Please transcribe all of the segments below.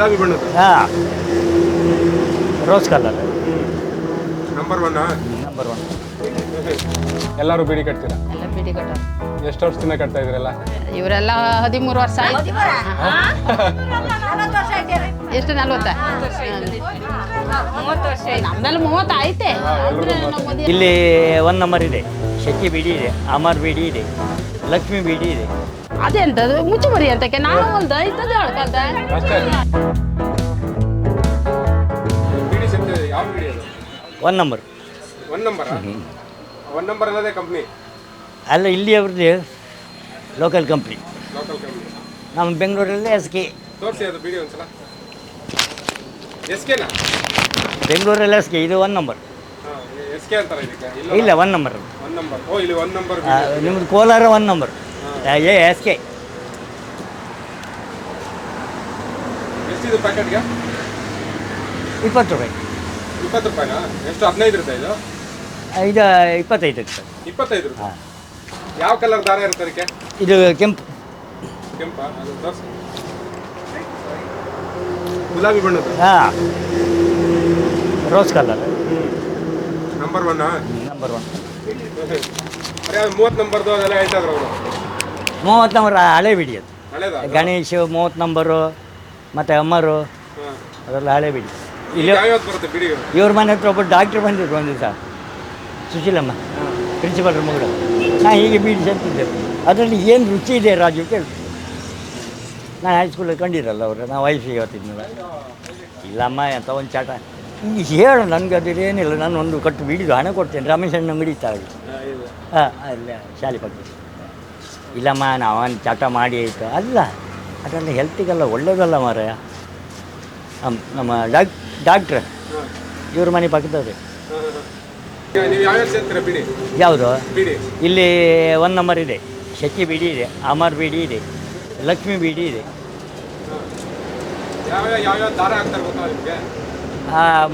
ಗುಲಾಬಿ ಬಣ್ಣದ ಹಾಂ. Rose colour number one number one ಎಲ್ಲರೂ ಬಿಡಿ ಕಟ್ತೀರಾ? ಎಲ್ಲ ಬಿಡಿ ಕಟ್ಟೋರು. ಎಷ್ಟು ವರ್ಷದಿಂದ ಕಟ್ತಾ ಇದ್ರಲ್ಲ ಇವರೆಲ್ಲ ಹದಿಮೂರು ವರ್ಷ ಆಯ್ತು. ಎಷ್ಟು ನಲ್ವತ್ತ? ನಮ್ದಲ್ಲಿ ಮೂವತ್ತು ಐತೆ ಇಲ್ಲಿ ಒನ್ ನಂಬರ್ ಇದೆ. ಶಕ್ತಿ ಬೀಡಿ ಇದೆ ಅಮರ್ ಬೀಡಿ ಇದೆ ಲಕ್ಷ್ಮಿ ಬೀಡಿ ಇದೆ. ಅದೆಂತದು ಮುಚ್ಚುಮರಿ ಅಂತಕ್ಕೆ ನಾನು ಒಂದು ಯಾವ one number one number one number ಅನ್ನೋದೇ ಕಂಪ್ನಿ ಅಲ್ಲ ಇಲ್ಲಿ ಅವ್ರದ್ದು ಲೋಕಲ್ ಕಂಪ್ನಿ ಲೋಕಲ್ ಕಂಪ್ನಿ ನಮ್ಮ ಬೆಂಗಳೂರಲ್ಲಿ ಎಸ್ ಕೆ ತೋರಿಸಿ ಅದು ಬಿಡಿ ಒಂದ್ಸಲ. ಎಸ್ ಕೆನಾ ಬೆಂಗಳೂರಲ್ಲಿ ಎಸ್ ಕೆ ಇದು ಒನ್ ನಂಬರ್ ಎಸ್ ಕೆ ಅಂತಾರೆ ಇದಕ್ಕೆ. ಇಲ್ಲ. ಇಲ್ಲ ಒನ್ ನಂಬರ್ ಒನ್ ನಂಬರ್ ಓ ಇಲ್ಲಿ ಒನ್ ನಂಬರ್ ನಿಮ್ಮದು ಕೋಲಾರ ಒನ್ ನಂಬರ್ ಏ ಎಸ್ ಕೆ ಎಷ್ಟಿದು ಪ್ಯಾಕೆಟ್ಗೆ ಇಪ್ಪತ್ತು ರೂಪಾಯಿ. ಇಪ್ಪತ್ತು ರೂಪಾಯಿನಾ? ಎಷ್ಟು? ಹದಿನೈದು ರೂಪಾಯಿ ಇದು? ಇದು ಇಪ್ಪತ್ತೈದು ಸರ್ ಇಪ್ಪತ್ತೈದು ರೂಪಾಯಿ ಯಾವ ಕಲರ್ ದಾರ ಇರುತ್ತೆ ಅದಕ್ಕೆ? ಇದು ಕೆಂಪು. ಕೆಂಪ? ಅದು ತೋರ್ಸಿ. ಗುಲಾಬಿ ಬಣ್ಣದ್ದು? ಹಾಂ. Rose colour number one number one ಅದು ಮೂವತ್ತು ನಂಬರ್ದು ಅದೆಲ್ಲ ಹೇಳ್ತಾ ಇದ್ರು ಅವರು. ಮೂವತ್ತು ನಂಬರ್ ಹಳೆ ಬಿಡಿ ಅದು. ಗಣೇಶ ಗಣೇಶ್ ಮೂವತ್ತು ನಂಬರು ಮತ್ತು ಅಮ್ಮರು ಅದೆಲ್ಲ ಹಳೆ ಬಿಡಿ. ಇಲ್ಲಿ ಯಾವ್ಯಾವ್ದು ಬರುತ್ತೆ ಬಿಡಿಗಳು ಇವ್ರ ಮನೆ ಹತ್ರ ಒಬ್ಬರು ಡಾಕ್ಟ್ರ್ ಬಂದಿದ್ರು ಒಂದು ದಿವಸ. ಸುಶೀಲಮ್ಮ ಪ್ರಿನ್ಸಿಪಲ್ರ ಮಗಳು ನಾನು ಹೀಗೆ ಬೀಡಿ ಸಂತಿದ್ದೆ. ಅದರಲ್ಲಿ ಏನು ರುಚಿ ಇದೆ ರಾಜು ಕೇಳಿ. ನಾನು ಹೈಸ್ಕೂಲಲ್ಲಿ ಕಂಡಿರಲ್ಲ ಅವರು ನಾವು ವಯಸ್ಸಿಗೆ ಹೇಳ್ತಿದ್ನಲ್ಲ ಇಲ್ಲಮ್ಮ ಅಂತ ಒಂದು ಚಾಟ. ಈಗ ಹೇಳು ನನಗೆ ಅದ್ರ ಏನಿಲ್ಲ. ನಾನು ಒಂದು ಕಟ್ಟು ಬಿಡಿದು ಹಣ ಕೊಡ್ತೇನೆ. ರಮೇಶ್ ಅಣ್ಣ ಮಿಡಿತಾ ಹಾಂ ಅಲ್ಲ ಶಾಲೆ ಪಕ್ಕ ಇಲ್ಲಮ್ಮ ನಾವು ಒಂದು ಚಟ ಮಾಡಿ ಆಯಿತು. ಅಲ್ಲ ಅದೆಲ್ಲ ಹೆಲ್ತಿಗೆಲ್ಲ ಒಳ್ಳೇದಲ್ಲ ಮಾರಾಯ ನಮ್ಮ ಡಾಕ್ ಡಾಕ್ಟ್ರ್ ಇವ್ರ ಮನೆ ಪಕ್ಕದವ್ರೆ. ಯಾವುದು? ಇಲ್ಲಿ ಒನ್ ನಂಬರ್ ಇದೆ. ಶಚಿ ಬೀಡಿ ಇದೆ ಅಮರ್ ಬೀಡಿ ಇದೆ ಲಕ್ಷ್ಮಿ ಬೀಡಿ ಇದೆ.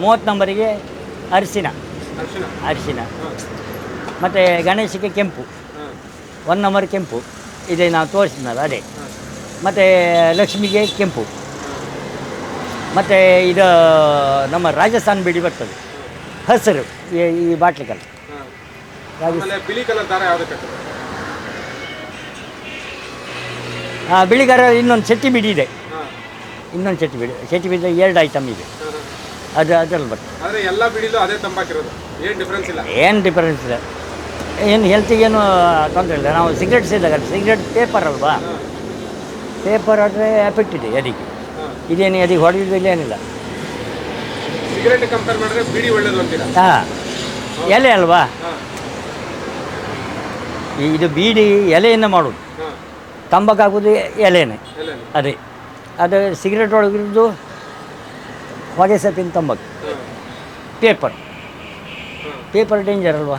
ಮೂವತ್ತು ನಂಬರಿಗೆ ಅರಿಶಿನ. ಅರ್ಶಿನ. ಮತ್ತು ಗಣೇಶಕ್ಕೆ ಕೆಂಪು. ಒಂದು ಒನ್ ನಂಬರ್ ಕೆಂಪು. ಇದೆ ನಾವು ತೋರಿಸಿದ್ನಲ್ಲ ಅದೇ. ಮತ್ತು ಲಕ್ಷ್ಮಿಗೆ ಕೆಂಪು. ಮತ್ತು ಇದು ನಮ್ಮ ರಾಜಸ್ಥಾನ್ ಬಿಡಿ ಬರ್ತದೆ. ಹಸಿರು ಈ- ಈ ಬಾಟ್ಲಿಕಲ್ ಹಾಂ ಬಿಳಿ ಕಲರ್ ದಾರ ಇನ್ನೊಂದು ಚಟ್ಟಿ ಬಿಡಿ ಇದೆ. ಇನ್ನೊಂದು ಚಟ್ಟಿ ಬಿಡಿ. ಚಟ್ಟಿ ಬಿಡಿ ಎರಡು ಐಟಮ್ ಇದೆ. ಅದು ಅದರಲ್ಲಿ ಬರ್ತದೆ. ಏನು ಡಿಫ್ರೆನ್ಸ್ ಇಲ್ಲ. ಏನು ಹೆಲ್ತಿಗೇನು ತೊಂದರೆ ಇಲ್ಲ. ನಾವು ಸಿಗರೆಟ್ ಸೇದಾಗ ಸಿಗರೆಟ್ ಪೇಪರ್ ಅಲ್ವಾ? ಪೇಪರ್ ಆದರೆ ಎಫೆಕ್ಟ್ ಇದೆ ಎದಿಗೆ. ಹಾಂ ಇದೇನು ಎದಿಗೆ ಹೊಡೆದಿದ್ದು ಏನಿಲ್ಲ. ಸಿಗರೇಟ್ ಕಂಪೇರ್ ಮಾಡಿದ್ರೆ ಬಿಡಿ ಒಳ್ಳೇದು ಅಂತೀರಾ? ಹಾಂ. ಎಲೆ ಅಲ್ವಾ? ಈ- ಇದು ಬೀಡಿ ಎಲೆಯನ್ನು ಮಾಡೋದು. ತಂಬಾಕು ಹಾಕೋದು ಎಲೆನೇ. ಅದೇ. ಅದು ಸಿಗರೆಟ್ ಒಳಗಿರೋದು ಹೊಗೆ ಸಪಿನ ತಂಬಾಕು. ಪೇಪರ್ ಪೇಪರ್ ಡೇಂಜರ್ ಅಲ್ವಾ?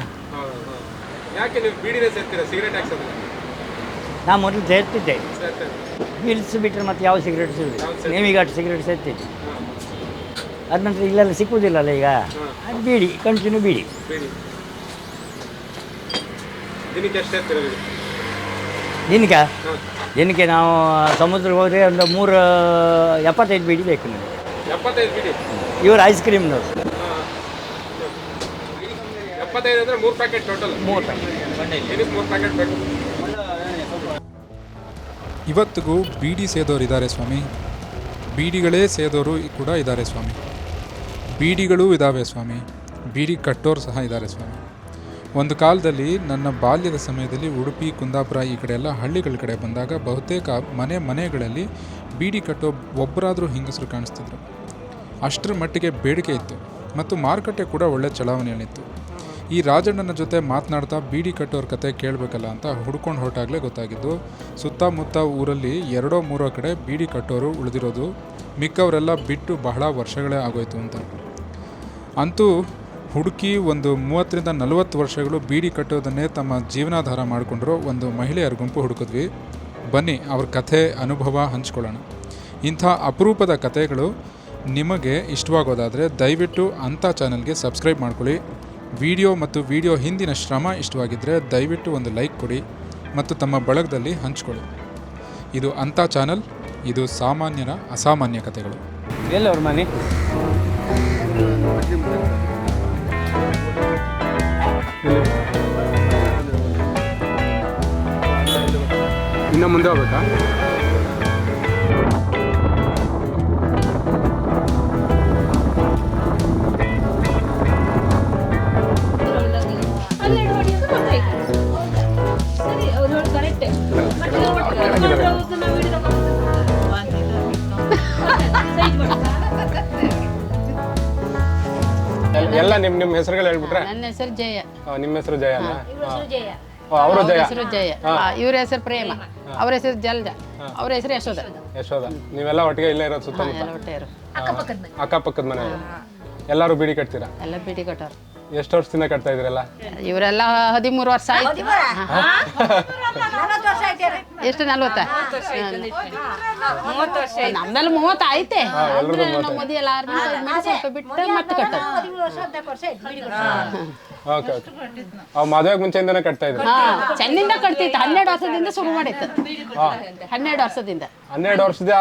ಯಾಕೆ ನೀವು ಬೀಡಿನೇ ಸೇರ್ತೀರಾ ಸಿಗರೇಟ್ ಹಾಕ್ಸೋದು ನಾ ಮೊದಲು ಸೇರ್ತಿದ್ದೆ. ಬೀಳ್ಸ್ ಬಿಟ್ಟರೆ ಮತ್ತೆ ಯಾವ ಸಿಗರೇಟ್ ಸಿಗುದಿಲ್ಲ. ನೇಮಿಗಾಟ್ ಸೇರ್ತಿದ್ದೆ? ನೇಮಿಘಾಟ್ ಸಿಗರೇಟ್ ಸೇರ್ತಿದ್ದೆ. ಅದ ನಂತರ ಇಲ್ಲೆಲ್ಲ ಸಿಕ್ಕುವುದಿಲ್ಲಲ್ಲ ಈಗ. ಅದು ಬೀಡಿ ಕಂಟಿನ್ಯೂ ಬೀಡಿ. ಬಿಡಿ. ದಿನಕ್ಕೆ ನಾವು? ಸಮುದ್ರಕ್ಕೆ ಹೋದರೆ ಒಂದು ಮೂರು ಎಪ್ಪತ್ತೈದು ಬೀಡಿ ಬೇಕು ನಮಗೆ. ಎಪ್ಪತ್ತೈದು ಬಿಡಿ? ಇವರು ಐಸ್ ಕ್ರೀಮ್ನವರು ಎಪ್ಪತ್ತೈದು ಅಂದರೆ ಮೂರು ಪ್ಯಾಕೆಟ್ ಟೋಟಲ್ ಮೂರು ಪ್ಯಾಕೆಟ್ ಮೂರು ಪ್ಯಾಕೆಟ್ ಬೇಕು. ಇವತ್ತಿಗೂ ಬೀಡಿ ಸೇದೋರು ಇದ್ದಾರೆ ಸ್ವಾಮಿ. ಬೀಡಿಗಳೇ ಸೇದೋರು ಕೂಡ ಇದ್ದಾರೆ ಸ್ವಾಮಿ. ಬೀಡಿಗಳೂ ಇದ್ದಾವೆ ಸ್ವಾಮಿ. ಬೀಡಿ ಕಟ್ಟೋರು ಸಹ ಇದ್ದಾರೆ ಸ್ವಾಮಿ. ಒಂದು ಕಾಲದಲ್ಲಿ ನನ್ನ ಬಾಲ್ಯದ ಸಮಯದಲ್ಲಿ ಉಡುಪಿ ಕುಂದಾಪುರ ಈ ಕಡೆ ಎಲ್ಲ ಹಳ್ಳಿಗಳ ಕಡೆ ಬಂದಾಗ ಬಹುತೇಕ ಮನೆ ಮನೆಗಳಲ್ಲಿ ಬೀಡಿ ಕಟ್ಟೋ ಒಬ್ಬರಾದರೂ ಹೆಂಗಸರು ಕಾಣಿಸ್ತಿದ್ರು. ಅಷ್ಟರ ಮಟ್ಟಿಗೆ ಬೇಡಿಕೆ ಇತ್ತು. ಮತ್ತು ಮಾರುಕಟ್ಟೆ ಕೂಡ ಒಳ್ಳೆ ಚಲಾವಣೆಯಲ್ಲಿತ್ತು ಈ ರಾಜಣ್ಣನ ಜೊತೆ ಮಾತನಾಡ್ತಾ ಬೀಡಿ ಕಟ್ಟೋರ ಕತೆ ಕೇಳಬೇಕಲ್ಲ ಅಂತ ಹುಡ್ಕೊಂಡು ಹೊರಟಾಗಲೇ ಗೊತ್ತಾಗಿದ್ದು, ಸುತ್ತಮುತ್ತ ಊರಲ್ಲಿ ಎರಡೋ ಮೂರೋ ಕಡೆ ಬೀಡಿ ಕಟ್ಟೋರು ಉಳಿದಿರೋದು ಮಿಕ್ಕವರೆಲ್ಲ ಬಿಟ್ಟು ಬಹಳ ವರ್ಷಗಳೇ ಆಗೋಯ್ತು ಅಂತ. ಅಂತೂ ಹುಡುಕಿ ಒಂದು ಮೂವತ್ತರಿಂದ ನಲವತ್ತು ವರ್ಷಗಳು ಬೀಡಿ ಕಟ್ಟೋದನ್ನೇ ತಮ್ಮ ಜೀವನಾಧಾರ ಮಾಡಿಕೊಂಡ್ರು ಒಂದು ಮಹಿಳೆಯರ ಗುಂಪು ಹುಡುಕಿದ್ವಿ. ಬನ್ನಿ, ಅವ್ರ ಕಥೆ, ಅನುಭವ ಹಂಚ್ಕೊಳ್ಳೋಣ. ಇಂಥ ಅಪರೂಪದ ಕಥೆಗಳು ನಿಮಗೆ ಇಷ್ಟವಾಗೋದಾದರೆ ದಯವಿಟ್ಟು ಅಂಥ ಚಾನಲ್ಗೆ ಸಬ್ಸ್ಕ್ರೈಬ್ ಮಾಡ್ಕೊಳ್ಳಿ. ವಿಡಿಯೋ ಮತ್ತು ವಿಡಿಯೋ ಹಿಂದಿನ ಶ್ರಮ ಇಷ್ಟವಾಗಿದ್ದರೆ ದಯವಿಟ್ಟು ಒಂದು ಲೈಕ್ ಕೊಡಿ ಮತ್ತು ತಮ್ಮ ಬಳಗದಲ್ಲಿ ಹಂಚ್ಕೊಳ್ಳಿ. ಇದು ಅಂಥ ಚಾನಲ್ ಇದು ಸಾಮಾನ್ಯರ ಅಸಾಮಾನ್ಯ ಕಥೆಗಳು. ಎಲ್ಲವ್ರ ಮನೆ? ಇನ್ನು ಮುಂದೆ ಹೋಗ್ಬೇಕಾ? ಎಲ್ಲ ನಿಮ್ಮ ನಿಮ್ಮ ಹೆಸರುಗಳು ಹೇಳ್ಬಿಟ್ರೆ? ನನ್ನ ಹೆಸರು ಜಯ. ನಿಮ್ ನಿಮ್ಮ ಹೆಸರು ಜಯ ಅವರು ಜಯ. ಹೆಸರು ಜಯ. ಇವ್ರ ಹೆಸರು ಪ್ರೇಮ. ಅವ್ರ ಹೆಸರು ಜಲ್ಜ ಅವ್ರ ಹೆಸರು ಯಶೋಧ. ಯಶೋಧ. ನೀವೆಲ್ಲ ಒಟ್ಟಿಗೆ ಇಲ್ಲೇ ಇರೋದು ಸುತ್ತಮುತ್ತ? ಅಕ್ಕಪಕ್ಕದ ಮನೆ. ಎಲ್ಲರೂ ಬಿಡಿ ಕಟ್ತೀರಾ? ಎಲ್ಲ ಬಿಡಿ ಕಟ್ಟೋರು. ಎಷ್ಟು ವರ್ಷದಿಂದ ಕಟ್ತಾ ಇದ್ರಲ್ಲ ಇವರೆಲ್ಲ ಹದಿಮೂರು ವರ್ಷ ಆಯ್ತು. ಎಷ್ಟು ನಲ್ವತ್ತ? ನಮ್ದಲ್ಲಿ ಮೂವತ್ತು ಐತೆ ಅಂದ್ರೆ ನಮ್ಮ ಮದುವೆ ಎಲ್ಲ ಆರು ಸ್ವಲ್ಪ ಬಿಟ್ಟು ಮತ್ತೆ ಕಟ್ಟೋದು ಓಕೆ ಓಕೆ. ಅವ್ ಮದುವೆಗೆ ಮುಂಚೆಯಿಂದನೇ ಕಟ್ತಾ ಇದ್ರು ಚೆನ್ನಿಂದ ಕಟ್ತಿತ್ತು. ಹನ್ನೆರಡು ವರ್ಷದಿಂದ ಶುರು ಮಾಡಿತ್ತು. ಹನ್ನೆರಡು ವರ್ಷದಿಂದ. ಹನ್ನೆರಡು ವರ್ಷದ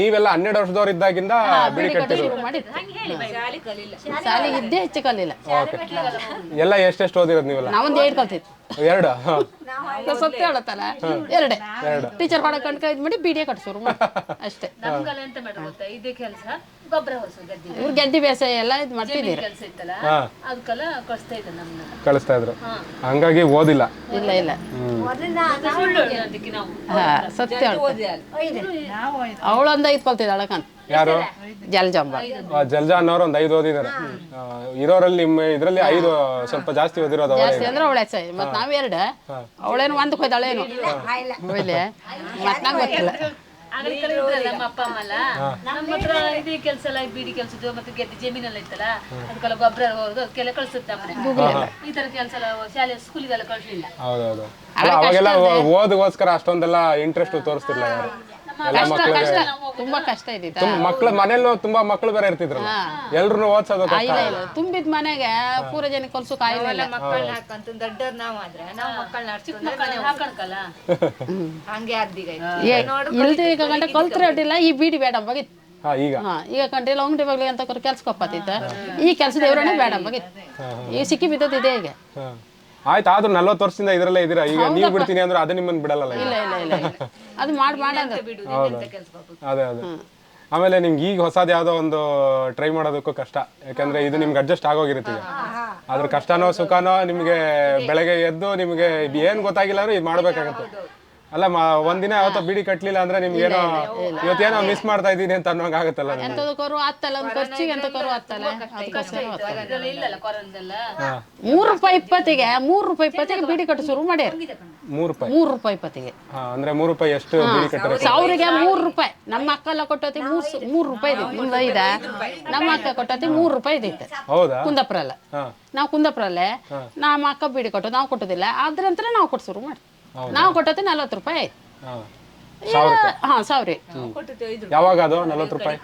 ನೀವೆಲ್ಲ ಹನ್ನೆರಡು ವರ್ಷದವ್ರು ಇದ್ದಾಗಿಂದ ಬಿಡಿ ಮಾಡಿತ್ತು. ಶಾಲೆಗೆ ಇದ್ದೇ ಹೆಚ್ಚು ಕಲಿಲ್ಲ ಓಕೆ. ಎಲ್ಲ ಎಷ್ಟೆಷ್ಟು ಓದಿರೋದು ನೀವೆಲ್ಲ? ನಾವೊಂದು ಏಟ್ ಕಲ್ತಿತ್ತು ಎರಡು. ಸತ್ಯ ಹೇಳತ್ತಲ್ಲ? ಎರಡೇ. ಟೀಚರ್ ಮಾಡೋ ಕಣ್ಕ ಇದ್ ಮಾಡಿ ಬಿಡಿಯ ಕಟ್ಸೋರು ಅಷ್ಟೇ. ನಮ್ಗೆಲ್ಲ ಎಂತ ಮಾಡ ಗೊತ್ತಾ? ಇದೇ ಕೆಲಸ ಗೊಬ್ಬರ ಹೊಸ ಗದ್ದೆ. ಇವ್ರು ಗೆದ್ದಿ ಬೇಸಾಯ ಎಲ್ಲ ಇದ್ ಮಾಡ್ತಿದ್ದೀರಿ. ಕೆಲಸ ಇತ್ತಲ್ಲ? ಅದಕ್ಕೆಲ್ಲ ಕಳಿಸ್ತಾ ಇದ್ದ ನಮ್ಮನ್ನ ಕಳಿಸ್ತಾ ಇದ್ರು. ಹಂಗಾಗಿ ಓದಿಲ್ಲ. ಇಲ್ಲ ಇಲ್ಲ. ಸುಳ್ಳು ಅದಕ್ಕೆ ನಾವು ಸತ್ಯ ಅವಳೊಂದು ಐದು ಕಲ್ತಿದ್ದಾಳ ಕಣ್. ಯಾರು? ಜಲ್ಜಾ ಜಲ್ಜಾ ಅನ್ನೋರು ಒಂದ್ ಐದು ಓದಿದಾರೆ ಇರೋರಲ್ಲಿ ನಿಮ್ಮ ಇದ್ರಲ್ಲಿ ಐದು ಸ್ವಲ್ಪ ಜಾಸ್ತಿ ಓದಿರೋದು ಜಾಸ್ತಿ ಅಂದ್ರೆ ಅವಳೆ ಹೆಚ್ಚ ಮತ್ ನಾವ್ ಎರಡ. ಅವಳೇನು ಒಂದಕ್ಕೆ ಹೋಯ್ದಾಳೇನು ಹೋಯ್ಲೆ ಮತ್ ನಂಗೆ ಗೊತ್ತಿಲ್ಲ. ನಮ್ಮ ಅಪ್ಪ ಅಮ್ಮ ಅಲ್ಲ. ನಮ್ಮ ಹತ್ರ ಇದೇ ಕೆಲಸ ಎಲ್ಲ ಬೀಡಿ ಕೆಲಸದ್ದು ಮತ್ತೆ ಗೆದ್ದೆ ಜಮೀನೆಲ್ಲ ಇತ್ತಲ್ಲ ಅದಕ್ಕೆಲ್ಲ ಗೊಬ್ಬರ ಹೋಗೋದು ಅದಕ್ಕೆಲ್ಲ ಕಳ್ಸುತ್ತೆ ಈ ತರ ಕೆಲಸ ಎಲ್ಲ ಶಾಲೆ ಸ್ಕೂಲಿಗೆಲ್ಲ ಕಳ್ಸಲಿಲ್ಲ ಹೌದೌದು. ಅವಾಗೆಲ್ಲ ಓದಗೋಸ್ಕರ ಅಷ್ಟೊಂದೆಲ್ಲ ಇಂಟ್ರೆಸ್ಟ್ ತೋರಿಸ್ತಿಲ್ಲ ಯಾರು. ಕಷ್ಟ ಕಷ್ಟ ತುಂಬಾ ಕಷ್ಟ ಇದ್ದಿತ್ತ ಮಕ್ಳು ಮನೇಲಿ ತುಂಬಾ ಮಕ್ಳು ಬೇರೆ ಇರ್ತಿದ್ರು. ಎಲ್ರು ಓದ್ಸೋದು ಕಷ್ಟ. ಇಲ್ಲ ಇಲ್ಲ. ತುಂಬಿದ ಮನೆಗೆ ಪೂರ ಜನ ಕೊಲ್ಸು ಕಾಯಿಲೆ ಇಲ್ಲ. ಮಕ್ಕಳನ್ನ ಹಾಕಂತ ದೊಡ್ಡವ್ರು ನಾವು ಆದ್ರೆ ನಾವು ಮಕ್ಕಳನ್ನ ಮಕ್ಕಳನ್ನ ಹಾಕಣಕಲ್ಲ ಹಂಗೆ ಆದ್ದೀಗ ಇಲ್ದೆ ಈಗ ಗಂಟ ಕಲ್ತ್ರೆ ಅಡ್ಡಿಲ್ಲ ಈ ಬೀಡಿ ಬೇಡ ಬಗಿತ್ ಈಗ ಈಗ. ಹಾ ಈಗ ಕಂಟಿಲ್ಲ ಬಗ್ಲಿ ಬಗ್ಗೆ ಅಂತ ಕೆಲ್ಸಕ್ಕೆ ಒಪ್ಪತ್ತಿತ್ತ ಈ ಕೆಲಸ ದೇವ್ರನ್ನೇ ಬೇಡ ಬಗಿತ್ ಈಗ ಸಿಕ್ಕಿ ಬಿದ್ದದಿದೆ ಈಗ. ಹಾ. ಆಯ್ತು ಆದ್ರೂ ನಲ್ವತ್ತು ವರ್ಷದಿಂದ ಇದ್ರಲ್ಲೇ ಇದೀರಾ ಈಗ ನೀವು ಬಿಡ್ತೀನಿ ಅಂದ್ರೆ ಅದು ನಿಮ್ಮನ್ನ ಬಿಡಲ್ಲ ಈಗ. ಇಲ್ಲ ಇಲ್ಲ ಇಲ್ಲ ಇಲ್ಲ. ಅದು ಮಾಡಿ ಅದೇ ಅದೇ. ಆಮೇಲೆ ನಿಮ್ಗೆ ಈಗ ಹೊಸದ್ ಯಾವ್ದೋ ಒಂದು ಟ್ರೈ ಮಾಡೋದಕ್ಕೂ ಕಷ್ಟ. ಯಾಕಂದ್ರೆ ಇದು ನಿಮ್ಗೆ ಅಡ್ಜಸ್ಟ್ ಆಗೋಗಿರುತ್ತೆ ಈಗ. ಅದ್ರ ಕಷ್ಟನೋ ಸುಖನೋ ನಿಮ್ಗೆ ಬೆಳಗ್ಗೆ ಎದ್ದು ನಿಮಗೆ ಏನ್ ಗೊತ್ತಾಗಿಲ್ಲ ಅಂದ್ರೆ ಇದು ಮಾಡ್ಬೇಕಾಗತ್ತೆ. ಅಲ್ಲ ಮ ಒಂದಿನ ಯಾವತ್ತೋ ಬಿಡಿ ಕಟ್ಲಿಲ್ಲ ಅಂದ್ರೆ ನಿಮ್ಗೇನೋ ಇವತ್ತೇನೋ ಮಿಸ್ ಮಾಡ್ತಾ ಇದ್ದೀನಿ ಅಂತ ಅನ್ನೋ ಆಗತ್ತಲ್ಲ ಎಂತದಕ್ಕೋರು ಆತ್ತಲ್ಲ ಒಂದು ಖರ್ಚಿಗೆ ಎಂತ ಕರು ಆತ್ತಲ್ಲ ಮೂರು ರೂಪಾಯಿ ಇಪ್ಪತ್ತಿಗೆ ಮೂರ್ ರೂಪಾಯಿ ಇಪ್ಪತ್ತಿಗೆ ಬಿಡಿ ಕಟ್ಟು ಶುರು ಮಾಡ್ಯಾರ. ಮೂರು ರೂಪಾಯಿ? ಮೂರು ರೂಪಾಯಿ ಇಪ್ಪತ್ತಿಗೆ. ಅಂದ್ರೆ ಮೂರು ರೂಪಾಯಿ ಎಷ್ಟು ಬಿಡಿ ಕಟ್ಟರೆ ಸಾವಿರಿಗೆ ಮೂರು ರೂಪಾಯಿ. ನಮ್ಮ ಅಕ್ಕ ಎಲ್ಲ ಕೊಟ್ಟತಿ ಮೂರು ಮೂರು ರೂಪಾಯಿ ಇದೆ. ನಿಮ್ದು ಐದ ನಮ್ಮ ಅಕ್ಕ ಕೊಟ್ಟತಿ ಮೂರು ರೂಪಾಯಿ ಇದ್ದಿತ್ತು. ಹೌದಾ? ಕುಂದಾಪುರ ಅಲ್ಲ ಹಾ. ನಾವು ಕುಂದಾಪುರಲ್ಲೇ ನಮ್ಮ ಅಕ್ಕ ಬಿಡಿ ಕೊಟ್ಟು ನಾವು ಕೊಟ್ಟೋದಿಲ್ಲ. ಅದ್ರಂತರ ನಾವು ಕೊಟ್ಟು ಶುರು ಮಾಡಿ ನಾವು ಕೊಟ್ಟತೆ ನಲ್ವತ್ತು ರೂಪಾಯಿ ಆಯ್ತು. ಹಾ ಸಾವಿರ ಯಾವಾಗ ಅದು ನಲ್ವತ್ತು ರೂಪಾಯಿ?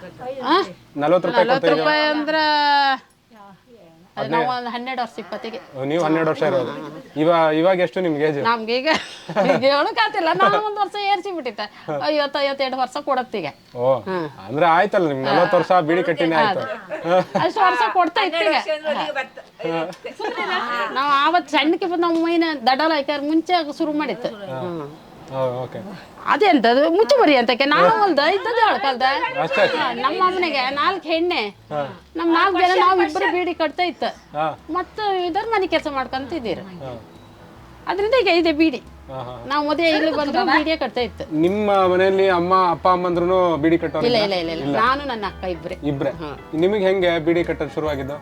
ನಲ್ವತ್ತು ರೂಪಾಯಿ ನಲ್ವತ್ತು ರೂಪಾಯಿ ಅಂದ್ರ ಅದು ನಾವು ಒಂದು ಹನ್ನೆರಡು ವರ್ಷ ಇಪ್ಪತ್ತಿಗೆ. ನೀವು ಹನ್ನೆರಡು ವರ್ಷ ಇರೋದು. ಇವಾಗ ಇವಾಗ ಎಷ್ಟು ನಿಮ್ಗೆ ಏಜ್ ನಮ್ಗೆ ಈಗ ಹೇಳಕ್ಕಾತಿಲ್ಲ ನಾನು ಒಂದು ವರ್ಷ ಏರ್ಸಿ ಬಿಟ್ಟಿತ್ತೆ ಐವತ್ತು ಐವತ್ತೆರಡು ವರ್ಷ ಕೊಡತ್ತೀಗ. ಓ ಅಂದ್ರೆ ಆಯ್ತಲ್ಲ ನಿಮ್ಗೆ ನಲವತ್ತು ವರ್ಷ ಬೀಡಿ ಕಟ್ಟಿನೇ ಆಯ್ತು. ಅಷ್ಟು ವರ್ಷ ಕೊಡ್ತಾ ಇತ್ತೀಗ. ನಾವು ಆವತ್ತು ಸಣ್ಣಕ್ಕೆ ಬಂದು ನಮ್ಮ ಮೈನ ದಡಲ ಹಾಕ್ಯಾರ ಮುಂಚೆ ಶುರು ಮಾಡಿತ್ತು. ಓಕೆ ಅದೆಂತದು ಮುಚ್ಚುಮರಿ ಅಂತಕ್ಕೆ. ನಾನು ಹೊಲ್ದ ಇದ್ದದ್ದು ಹೇಳ್ಕಲ್ದ ಅಷ್ಟೇ ನಮ್ಮ ಅಮ್ಮನಿಗೆ ನಾಲ್ಕು ಹೆಣ್ಣೆ. ನಮ್ ನಾಲ್ಕು ಜನ ನಾವು ಇಬ್ಬರು ಬೀಡಿ ಕಟ್ತಾ ಇತ್ತ. ಮತ್ತ ಇದರ ಮನೆ ಕೆಲಸ ಮಾಡ್ಕೊಂತ ಇದ್ದೀರ ಹಾ. ಅದರಿಂದ ಈಗ ಇದೆ ಬೀಡಿ. ನಾವು ಮದುವೆ ಇಲ್ಲಿ ಬಂದು ಬೀಡಿಯೇ ಕಟ್ತಾ ಇತ್ತು. ನಿಮ್ಮ ಮನೆಯಲ್ಲಿ ಅಮ್ಮ ಅಪ್ಪ ಅಮ್ಮಂದ್ರು ಬೀಡಿ ಕಟ್ಟೋರು ಇಲ್ಲ ಇಲ್ಲ ಇಲ್ಲ ಇಲ್ಲ. ನಾನು ನನ್ನ ಅಕ್ಕ ಇಬ್ರೆ. ಇಬ್ರೆ. ನಿಮಗೆ ಹೆಂಗೆ ಬೀಡಿ ಕಟ್ಟೋದು ಶುರುವಾಗಿದ್ದು?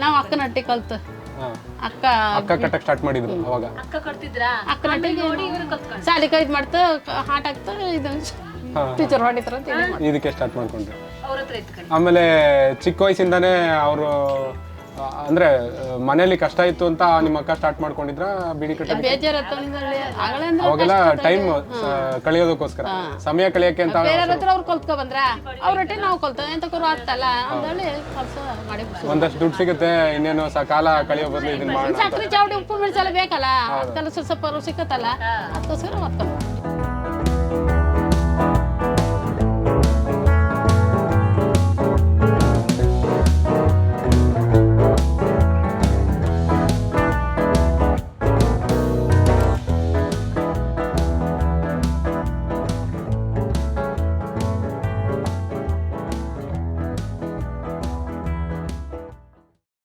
ನಾವು ಅಕ್ಕನಟ್ಟಿ ಕಲ್ತು. ಅಕ್ಕ ಅಕ್ಕ ಕಟ್ಟಕ್ ಸ್ಟಾರ್ಟ್ ಮಾಡಿದ್ರು ಅವಾಗ. ಅಕ್ಕ ಕಟ್ತಿದ್ರಾ? ಅಕ್ಕ ನೋಡಿ ಇವರು ಕಟ್ಕೊಂಡ್ರು ಸಾಲಿ ಕೈ ಮಾಡ್ತಾ ಹಾಟ್ ಆಗ್ತಾ ಇದು. ಟೀಚರ್ ಹೊಡಿತಾರ ಅಂತ ಇದು ಇದಕ್ಕೆ ಸ್ಟಾರ್ಟ್ ಮಾಡ್ಕೊಂಡ್ರು ಅವ್ರ ಹತ್ರ ಇತ್ತು ಆಮೇಲೆ ಚಿಕ್ಕ ವಯಸ್ಸಿಂದಾನೇ ಅವರು ಅಂದ್ರೆ ಮನೆಯಲ್ಲಿ ಮನೇಲಿ ಕಷ್ಟ ಇತ್ತು ಅಂತ ನಿಮ್ಮ ಅಕ್ಕ ಸ್ಟಾರ್ಟ್ ಮಾಡ್ಕೊಂಡಿದ್ರ? ಬಿಡಿ ಕಟ್ಟ ಬೇಜಾರ್ ಆಗಲೇ ಅಂದ್ರೆ ಅವಾಗೆಲ್ಲ ಟೈಮ್ ಕಳಿಯೋದಕ್ಕೋಸ್ಕರ. ಸಮಯ ಕಳಿಯಕ್ಕೆ ಅಂತ ಬೇರೆ ಹತ್ರ ಅವ್ರು ಕಲ್ತ್ಕೊ ಬಂದ್ರ? ಅವ್ರೊಟ್ಟೆ ನಾವು ಕಲ್ತ ಎಂತ ಕರು ಆಗ್ತಲ್ಲ? ಅಂದೇಳಿ ಕೆಲಸ ಮಾಡಿ ಒಂದಷ್ಟು ದುಡ್ಡು ಸಿಗುತ್ತೆ ಇನ್ನೇನು ಸ ಕಾಲ ಕಳಿಯೋ ಬದಲು ಇದನ್ನ ಮಾಡೋಣ ಸಕ್ರೆ ಚಾವಡಿ ಉಪ್ಪು ಮೆಣಸೆಲ್ಲ ಬೇಕಲ್ಲ? ಅದಕ್ಕೆಲ್ಲ ಸ್ವಲ್ಪ ಸಿಕ್ಕತ್ತಲ್ಲ? ಅದಕ್ಕೋಸ್ಕರ ಮಾಡ್ಕೊಂಡ್